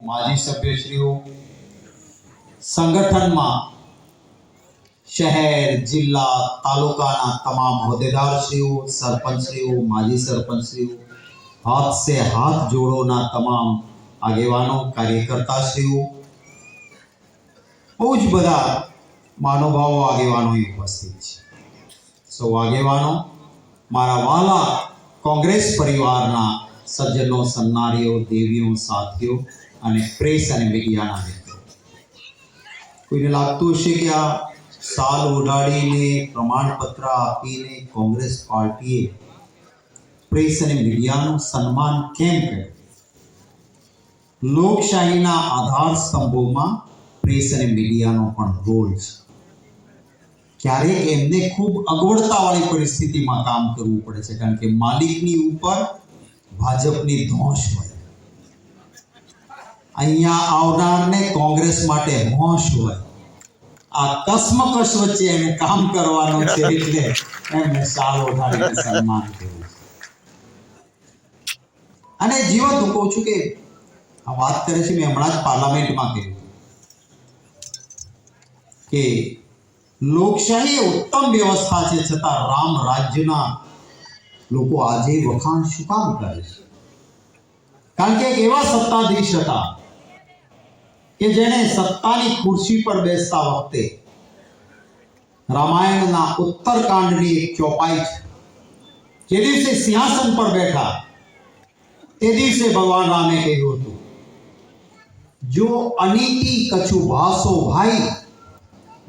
માજી સભ્યશ્રીઓ સંગઠનમાં શહેર જિલ્લા તાલુકાના તમામ હોદ્દેદારશ્રીઓ સરપંચશ્રીઓ માજી સરપંચશ્રીઓ હાથ સે હાથ જોડોના તમામ આગેવાનો કાર્યકર્તાશ્રીઓ બહુ જ બધા મહાનુભાવો આગેવાનો અહીં ઉપસ્થિત છે સૌ આગેવાનો મારા વાલા કોંગ્રેસ પરિવારના સજ્જનો સન્નારીઓ દેવીઓ સાથીઓ અને પ્રેસ અને મીડિયાના કોઈને લાગતું હશે કે આ સાલ ઉડાડીને, પ્રમાણપત્ર આપીને કોંગ્રેસ પાર્ટીએ પ્રેસ અને મીડિયાનું સન્માન કેમ કર્યું? લોકશાહીના આધાર સ્તંભોમાં પ્રેસ અને મીડિયાનો પણ રોલ છે. ક્યારેક એમને ખૂબ અગવડતાવાળી પરિસ્થિતિમાં કામ કરવું પડે છે? કારણ કે માલિકની ઉપર ભાજપની ધોંસ હોય. અહીંયા આવનારને કોંગ્રેસ માટે હોશ હોય. આ કસમકશ વચ્ચે એને કામ કરવાનું છે એટલે એમને ઓઢાડીને સન્માન કર્યું અને જીવન હું કહું છું કે આ વાત કરે છે મેં હમણાં જ પાર્લામેન્ટમાં કહ્યું કે લોકશાહી ઉત્તમ વ્યવસ્થા છે છતાં રામ રાજ્યના લોકો આજે વખાણ શું કામ કરે છે? કારણ કે એવા સત્તાધીશ હતા કે જેણે સત્તાની ખુરશી પર બેસતા વખતે રામાયણના ઉત્તરકાંડની એક ચોપાઈ છે. જે દિવસે સિંહાસન પર બેઠા, તે દિવસે ભગવાન રામે કહ્યું હતું, જો અનીતિ કછુ ભાસો ભાઈ,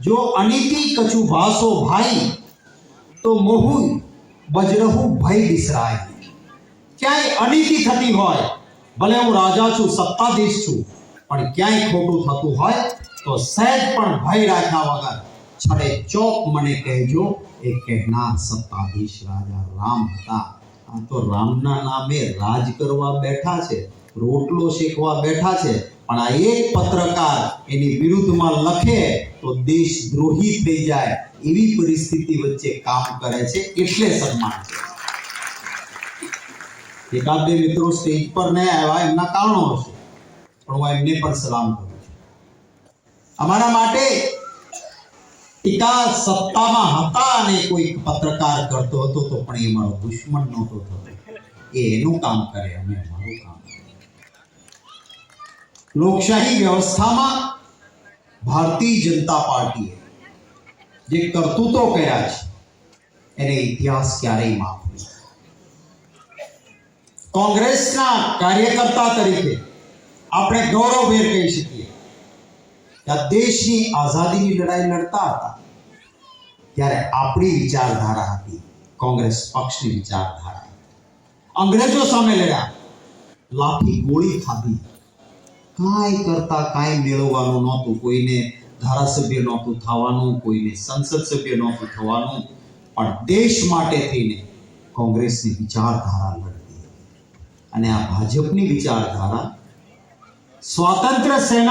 જો અનીતિ કછુ ભાસો ભાઈ, તો મોહુ બજરહુ ભય બિસરાય. ક્યાંય અનીતિ થતી હોય, ભલે હું રાજા છું, સત્તાધીશ છું પણ ક્યાંય ખોટું થતું હોય તો સહેજ પણ ભય રાખ્યા વગર છડે ચોક મને કહેજો, એ કહેનાર સત્તાધીશ રાજા રામ હતા. આ તો રામના નામે રાજ કરવા બેઠા છે, રોટલો શેકવા બેઠા છે, પણ આ એક પત્રકાર એની વિરુદ્ધમાં લખે તો દેશ દ્રોહી થઈ જાય એવી પરિસ્થિતિ વચ્ચે કામ કરે છે, એટલે સન્માન છે. એકાદ બે મિત્રો સ્ટેજ પર ન આવ્યા, એમના કારણો હશે. પણ એમને પણ સલામ કરું અમારા માટે ટીકા સત્તામાં હતા અને કોઈ પત્રકાર કરતો હતો તો પણ એ મારો દુશ્મન નહોતો થતો. એ એનું કામ કરે, અમે અમારું કામ લોકશાહી વ્યવસ્થામાં ભારતીય જનતા પાર્ટીએ જે કરતૂતો કર્યા છે, એને ઇતિહાસ ક્યારેય માફ કોંગ્રેસના કાર્યકર્તા તરીકે આપણે ગૌરવભેર કહી શકીએ કે દેશની આઝાદીની લડાઈ લડતા હતા. ત્યારે આપણી વિચારધારા હતી. કોંગ્રેસ પક્ષની વિચારધારા અંગ્રેજો સામે લડ્યા. લાફી ગોળી ખાધી. કાંઈ કરતા કાંઈ મેળવવાનું નહોતું. કોઈને ધારાસભ્ય નહોતું થવાનું, કોઈને સંસદ સભ્ય નહોતું થવાનું. પણ દેશ માટે થઈને કોંગ્રેસની વિચારધારા લડતી. અને આ ભાજપની વિચારધારા સ્વાતંત્ર્ય સેના